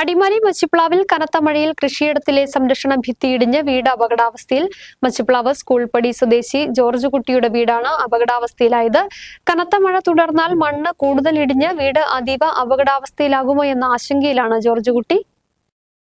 അടിമാലി മച്ചിപ്ലാവിൽ കനത്ത മഴയിൽ കൃഷിയിടത്തിലെ സംരക്ഷണ ഭിത്തി ഇടിഞ്ഞ് വീട് അപകടാവസ്ഥയിൽ മച്ചിപ്ലാവ് സ്കൂൾ പടി സ്വദേശി ജോർജ് കുട്ടിയുടെ വീടാണ് അപകടാവസ്ഥയിലായത്. കനത്ത മഴ തുടർന്നാൽ മണ്ണ് കൂടുതൽ ഇടിഞ്ഞ് വീട് അതീവ അപകടാവസ്ഥയിലാകുമോ എന്ന ആശങ്കയിലാണ് ജോർജ് കുട്ടി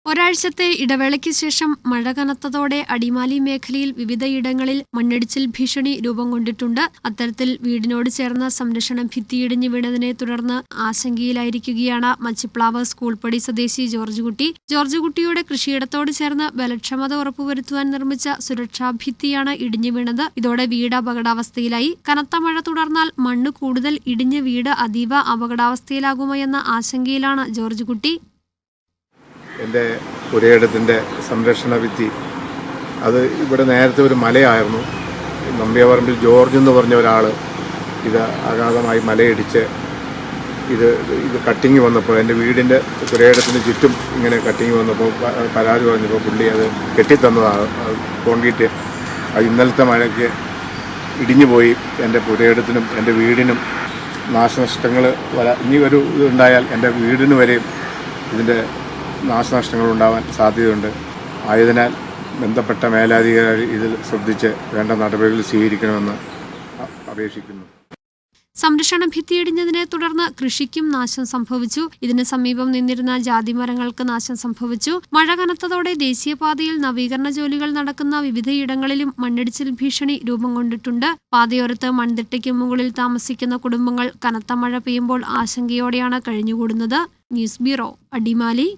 ഒരാഴ്ചത്തെ ഇടവേളയ്ക്ക് ശേഷം മഴ കനത്തതോടെ അടിമാലി മേഖലയിൽ വിവിധയിടങ്ങളിൽ മണ്ണിടിച്ചിൽ ഭീഷണി രൂപം കൊണ്ടിട്ടുണ്ട്. അത്തരത്തിൽ വീടിനോട് ചേർന്ന സംരക്ഷണ ഭിത്തിയിടിഞ്ഞു വീണതിനെ തുടർന്ന് ആശങ്കയിലായിരിക്കുകയാണ് മച്ചിപ്ലാവ് സ്കൂൾ പടി സ്വദേശി ജോർജ് കുട്ടി ജോർജ് കുട്ടിയുടെ കൃഷിയിടത്തോട് ചേർന്ന് ബലക്ഷമത ഉറപ്പുവരുത്തുവാൻ നിർമ്മിച്ച സുരക്ഷാ ഭിത്തിയാണ് ഇടിഞ്ഞു വീണത്. ഇതോടെ വീട് അപകടാവസ്ഥയിലായി. കനത്ത മഴ തുടർന്നാൽ മണ്ണ് കൂടുതൽ ഇടിഞ്ഞ് വീട് അതീവ അപകടാവസ്ഥയിലാകുമോ എന്ന ആശങ്കയിലാണ് ജോർജ് കുട്ടി എന്റെ പുരയിടത്തിന്റെ സംരക്ഷണ ഭിത്തി അത് ഇവിടെ നേരത്തെ ഒരു മലയായിരുന്നു. നമ്പ്യാപറമ്പിൽ ജോർജ് എന്ന് പറഞ്ഞ ഒരാൾ ഇത് അഗാധമായി മലയിടിച്ച് ഇത് ഇത് കട്ടിങ് വന്നപ്പോൾ എന്റെ വീടിന്റെ പുരയിടത്തിന് ചുറ്റും ഇങ്ങനെ കട്ടിങ് വന്നപ്പോൾ പരാതി പറഞ്ഞപ്പോൾ പുള്ളി അത് കെട്ടിത്തന്നതാണ്. കോൺക്രീറ്റ് അത് ഇന്നലത്തെ മഴയ്ക്ക് ഇടിഞ്ഞു പോയി. എന്റെ പുരയിടത്തിനും എന്റെ വീടിനും നാശനഷ്ടങ്ങൾ വരാ ഇനി ഒരു ഇതുണ്ടായാൽ എന്റെ വീടിന് വരെയും ഇതിന്റെ നാശനഷ്ടങ്ങൾ ഉണ്ടാവാൻ സാധ്യതയുണ്ട്. ആയതിനാൽ ബന്ധപ്പെട്ട മേലാധികാരി ഇതിൽ ശ്രദ്ധിച്ച് വേണ്ട നടപടികൾ സ്വീകരിക്കണമെന്ന് അപേക്ഷിക്കുന്നു. സംരക്ഷണ ഭിത്തിയിടിഞ്ഞതിനെ തുടർന്ന് കൃഷിക്കും നാശം സംഭവിച്ചു. ഇതിന് സമീപം നിന്നിരുന്ന ജാതിമരങ്ങൾക്ക് നാശം സംഭവിച്ചു. മഴ കനത്തതോടെ ദേശീയപാതയിൽ നവീകരണ ജോലികൾ നടക്കുന്ന വിവിധയിടങ്ങളിലും മണ്ണിടിച്ചിൽ ഭീഷണി രൂപം കൊണ്ടിട്ടുണ്ട്. പാതയോരത്ത് മൺതിട്ടയ്ക്ക് മുകളിൽ താമസിക്കുന്ന കുടുംബങ്ങൾ കനത്ത മഴ പെയ്യുമ്പോൾ ആശങ്കയോടെയാണ് കഴിഞ്ഞുകൂടുന്നത്. News bureau Adimali.